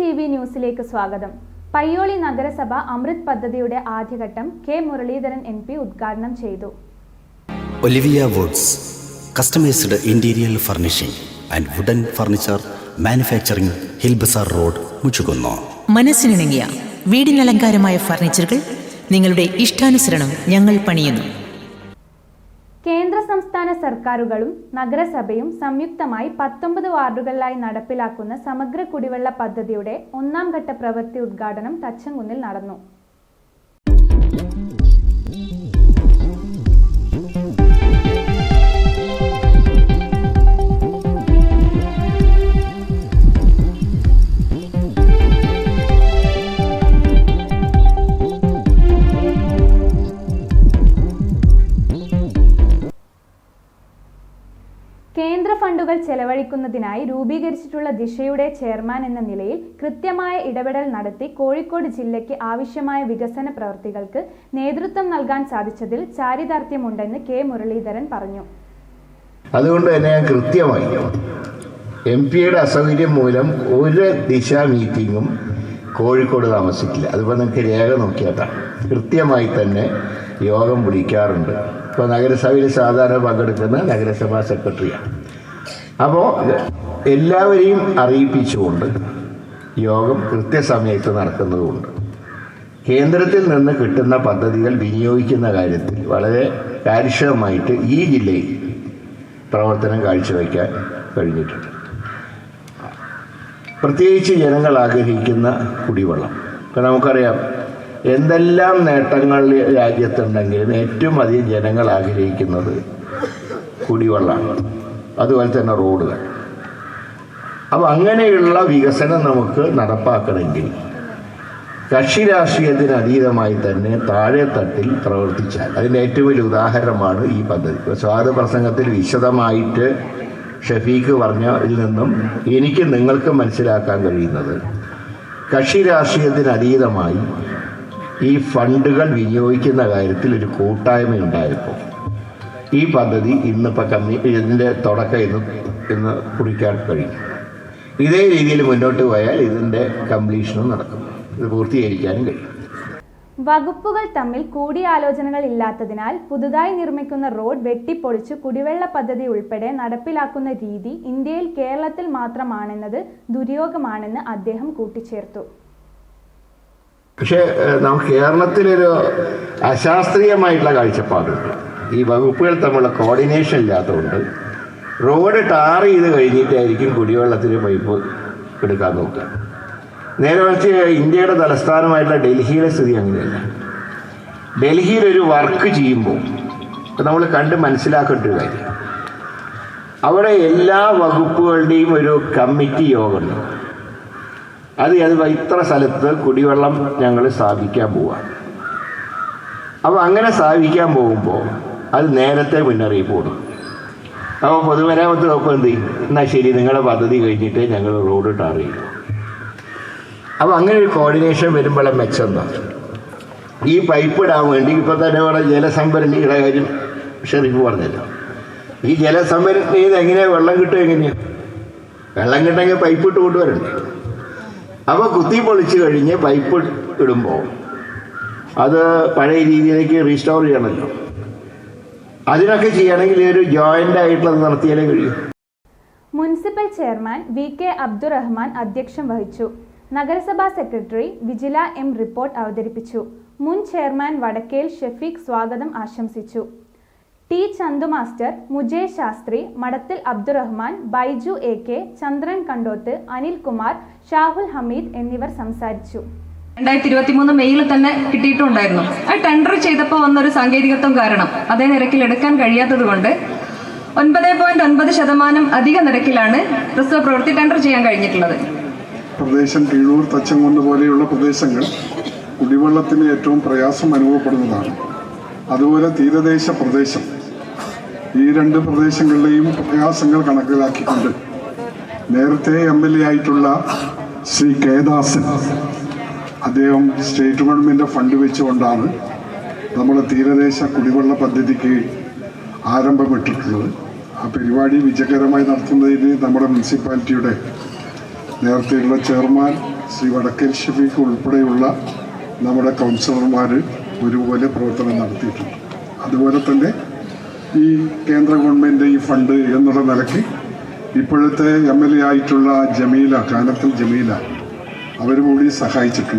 ന്യൂസിലേക്ക് സ്വാഗതം. പയ്യോളി നഗരസഭ അമൃത് പദ്ധതിയുടെ ആദ്യഘട്ടം കെ മുരളീധരൻ എം പി ഉദ്ഘാടനം ചെയ്തു. Olivia Woods customised interior furnishing and wooden furniture manufacturing Hilbazar road Muchukunnu. മനസ്സിനിണങ്ങിയ വീടിനലങ്കാരമായ ഫർണിച്ചറുകൾ നിങ്ങളുടെ ഇഷ്ടാനുസരണം ഞങ്ങൾ പണിയുന്നു. സംസ്ഥാന സർക്കാരുകളും നഗരസഭയും സംയുക്തമായി പത്തൊമ്പത് വാർഡുകളിലായി നടപ്പിലാക്കുന്ന സമഗ്ര കുടിവെള്ള പദ്ധതിയുടെ ഒന്നാം ഘട്ട പ്രവൃത്തി ഉദ്ഘാടനം തച്ചങ്കുന്നിൽ നടന്നു. ഫണ്ടുകൾ ചെലവഴിക്കുന്നതിനായി രൂപീകരിച്ചിട്ടുള്ള ദിശയുടെ ചെയർമാൻ എന്ന നിലയിൽ കൃത്യമായ ഇടപെടൽ നടത്തി കോഴിക്കോട് ജില്ലയ്ക്ക് ആവശ്യമായ വികസന പ്രവൃത്തികൾക്ക് നേതൃത്വം നൽകാൻ സാധിച്ചതിൽ ചാരിതാർത്ഥ്യമുണ്ടെന്ന് കെ. മുരളീധരൻ പറഞ്ഞു. അതുകൊണ്ട് തന്നെ ഞാൻ കൃത്യമായി എം പിയുടെ അസൗകര്യം മൂലം ഒരു ദിശ മീറ്റിങ്ങും കോഴിക്കോട് താമസിക്കില്ല. അതിപ്പോൾ നിങ്ങൾക്ക് രേഖ നോക്കിയാട്ടാ. കൃത്യമായി തന്നെ യോഗം വിളിക്കാറുണ്ട്. ഇപ്പോൾ നഗരസഭയിൽ സാധാരണ പങ്കെടുക്കുന്ന നഗരസഭാ സെക്രട്ടറിയാണ്. അപ്പോൾ എല്ലാവരെയും അറിയിപ്പിച്ചുകൊണ്ട് യോഗം കൃത്യസമയത്ത് നടക്കുന്നതുകൊണ്ട് കേന്ദ്രത്തിൽ നിന്ന് കിട്ടുന്ന പദ്ധതികൾ വിനിയോഗിക്കുന്ന കാര്യത്തിൽ വളരെ കാര്യക്ഷമമായിട്ട് ഈ ജില്ലയിൽ പ്രവർത്തനം കാഴ്ചവെക്കാൻ കഴിഞ്ഞിട്ടുണ്ട്. പ്രത്യേകിച്ച് ജനങ്ങൾ ആഗ്രഹിക്കുന്ന കുടിവെള്ളം. ഇപ്പം നമുക്കറിയാം എന്തെല്ലാം നേട്ടങ്ങൾ രാജ്യത്തുണ്ടെങ്കിലും ഏറ്റവും അധികം ജനങ്ങൾ ആഗ്രഹിക്കുന്നത് കുടിവെള്ളമാണ്. അതുപോലെ തന്നെ റോഡുകൾ. അപ്പോൾ അങ്ങനെയുള്ള വികസനം നമുക്ക് നടപ്പാക്കണമെങ്കിൽ കക്ഷി രാഷ്ട്രീയത്തിന് അതീതമായി തന്നെ താഴെത്തട്ടിൽ പ്രവർത്തിച്ചാൽ അതിന്റെ ഏറ്റവും വലിയ ഉദാഹരണമാണ് ഈ പദ്ധതി. സ്വാഗത പ്രസംഗത്തിൽ വിശദമായിട്ട് ഷഫീഖ് പറഞ്ഞതിൽ നിന്നും എനിക്ക് നിങ്ങൾക്ക് മനസ്സിലാക്കാൻ കഴിയുന്നത് കക്ഷി രാഷ്ട്രീയത്തിന് അതീതമായി ഈ ഫണ്ടുകൾ വിനിയോഗിക്കുന്ന കാര്യത്തിൽ ഒരു കൂട്ടായ്മ ഉണ്ടായപ്പോൾ ഈ പദ്ധതി ഇന്നിപ്പോൾ കമ്മി ഇതിന്റെ തുടക്കം ഇന്ന് ഇന്ന് കുറിക്കാൻ കഴിയും. ഇതേ രീതിയിൽ മുന്നോട്ട് പോയാൽ ഇതിന്റെ കംപ്ലീഷനും നടക്കും. ഇത് പൂർത്തീകരിക്കാനും കഴിയും. വകുപ്പുകൾ തമ്മിൽ കൂടിയാലോചനകൾ ഇല്ലാത്തതിനാൽ പുതുതായി നിർമ്മിക്കുന്ന റോഡ് വെട്ടിപ്പൊളിച്ച് കുടിവെള്ള പദ്ധതി ഉൾപ്പെടെ നടപ്പിലാക്കുന്ന രീതി ഇന്ത്യയിൽ കേരളത്തിൽ മാത്രമാണെന്നത് ദുര്യോഗമാണെന്ന് അദ്ദേഹം കൂട്ടിച്ചേർത്തു. പക്ഷേ നമുക്ക് കേരളത്തിലൊരു അശാസ്ത്രീയമായിട്ടുള്ള കാഴ്ചപ്പാടുണ്ട്. ഈ വകുപ്പുകൾ തമ്മിലുള്ള കോർഡിനേഷൻ ഇല്ലാത്തതുകൊണ്ട് റോഡ് ടാർ ചെയ്ത് കഴിഞ്ഞിട്ടായിരിക്കും കുടിവെള്ളത്തിന് പൈപ്പ് എടുക്കാൻ നോക്കുക. നേരെ മറിച്ച് ഇന്ത്യയുടെ തലസ്ഥാനമായിട്ടുള്ള ഡൽഹിയിലെ സ്ഥിതി അങ്ങനെയല്ല. ഡൽഹിയിൽ ഒരു വർക്ക് ചെയ്യുമ്പോൾ നമ്മൾ കണ്ട് മനസ്സിലാക്കേണ്ട ഒരു കാര്യം. അവിടെ എല്ലാ വകുപ്പുകളുടെയും ഒരു കമ്മിറ്റി യോഗമുണ്ട്. അത് അത് ഇത്ര സ്ഥലത്ത് കുടിവെള്ളം ഞങ്ങൾ സ്ഥാപിക്കാൻ പോവാണ് അപ്പോൾ അങ്ങനെ സ്ഥാപിക്കാൻ പോകുമ്പോൾ അത് നേരത്തെ മുന്നറിയിപ്പ് കൊടുക്കും അപ്പോൾ പൊതുമരാമത്ത് വകുപ്പ് എന്ത് ചെയ്യും? എന്നാൽ ശരി നിങ്ങളുടെ പദ്ധതി കഴിഞ്ഞിട്ട് ഞങ്ങൾ റോഡ് ടാർ അപ്പോൾ അങ്ങനെ ഒരു കോർഡിനേഷൻ വരുമ്പോഴേ മെച്ചം ഈ പൈപ്പ് ഇടാൻ വേണ്ടി ഇപ്പോൾ തന്നെ ഇവിടെ ജലസംഭരണിയുടെ കാര്യം ഷെറിഫ് പറഞ്ഞല്ലോ. ഈ ജലസംഭരണിയിൽ നിന്ന് എങ്ങനെയാണ് വെള്ളം കിട്ടുക എങ്ങനെയാണ് വെള്ളം കിട്ടെങ്കിൽ പൈപ്പ് ഇട്ട് കൊണ്ടുവരണ്ട് അപ്പോൾ കുത്തി പൊളിച്ച് കഴിഞ്ഞ് പൈപ്പ് ഇടുമ്പോൾ അത് പഴയ രീതിയിലേക്ക് റീസ്റ്റോർ ചെയ്യണമല്ലോ. അതിനൊക്കെ ചെയ്യണമെങ്കിൽ ഒരു ജോയിന്റ് ആയിട്ടുള്ളത് നടത്തിയാലേ കഴിയൂ. Municipal chairman V K Abdurahman അധ്യക്ഷം വഹിച്ചു. നഗരസഭാ സെക്രട്ടറി വിജില എം റിപ്പോർട്ട് അവതരിപ്പിച്ചു. മുൻ ചെയർമാൻ വടക്കേൽ ഷെഫീഖ് സ്വാഗതം ആശംസിച്ചു. T Chandu master Mujay Shastri Madathil Abdurahman Baiju A K Chandran Kandoth Anilkumar Shahul Hameed എന്നിവർ സംസാരിച്ചു. രണ്ടായിരത്തി ഇരുപത്തി മൂന്ന് മെയ്യിൽ തന്നെ കിട്ടിയിട്ടുണ്ടായിരുന്നു. ആ ടെൻഡർ ചെയ്തപ്പോൾ വന്നൊരു സാങ്കേതികത്വം കാരണം. അതേ നിരക്കിൽ എടുക്കാൻ കഴിയാത്തത് കൊണ്ട് ഒൻപത് പോയിന്റ് ഒൻപത് ശതമാനം അധിക നിരക്കിലാണ് റിസർവ് പ്രവൃത്തി ടെൻഡർ ചെയ്യാൻ കഴിഞ്ഞിട്ടുള്ളത്. പ്രദേശം കീഴൂർ തച്ചങ്കുന്ന് പോലെയുള്ള പ്രദേശങ്ങൾ കുടിവെള്ളത്തിന് ഏറ്റവും പ്രയാസം അനുഭവപ്പെടുന്നതാണ്. അതുപോലെ തീരദേശ പ്രദേശം. ഈ രണ്ട് പ്രദേശങ്ങളിലെയും പ്രയാസങ്ങൾ കണക്കിലാക്കിക്കൊണ്ട് നേരത്തെ എം എൽ എ ആയിട്ടുള്ള ശ്രീ കേദാസൻ അദ്ദേഹം സ്റ്റേറ്റ് ഗവൺമെന്റ് ഫണ്ട് വെച്ചുകൊണ്ടാണ് നമ്മുടെ തീരദേശ കുടിവെള്ള പദ്ധതിക്ക് ആരംഭമിട്ടിട്ടുള്ളത്. ആ പരിപാടി വിജയകരമായി നടത്തുന്നതിന് നമ്മുടെ മുനിസിപ്പാലിറ്റിയുടെ നേരത്തെയുള്ള ചെയർമാൻ ശ്രീ വടക്കൽ ഷഫീഖ് ഉൾപ്പെടെയുള്ള നമ്മുടെ കൗൺസിലർമാർ ഒരുപോലെ പ്രവർത്തനം നടത്തിയിട്ടുണ്ട്. അതുപോലെ തന്നെ ഈ കേന്ദ്ര ഗവൺമെന്റ് ഈ ഫണ്ട് എന്നുള്ള നിലയ്ക്ക് ഇപ്പോഴത്തെ എം എൽ എ ആയിട്ടുള്ള ജമീല കാനത്തിൽ ജമീല അവർ കൂടി സഹായിച്ചിട്ടുണ്ട്.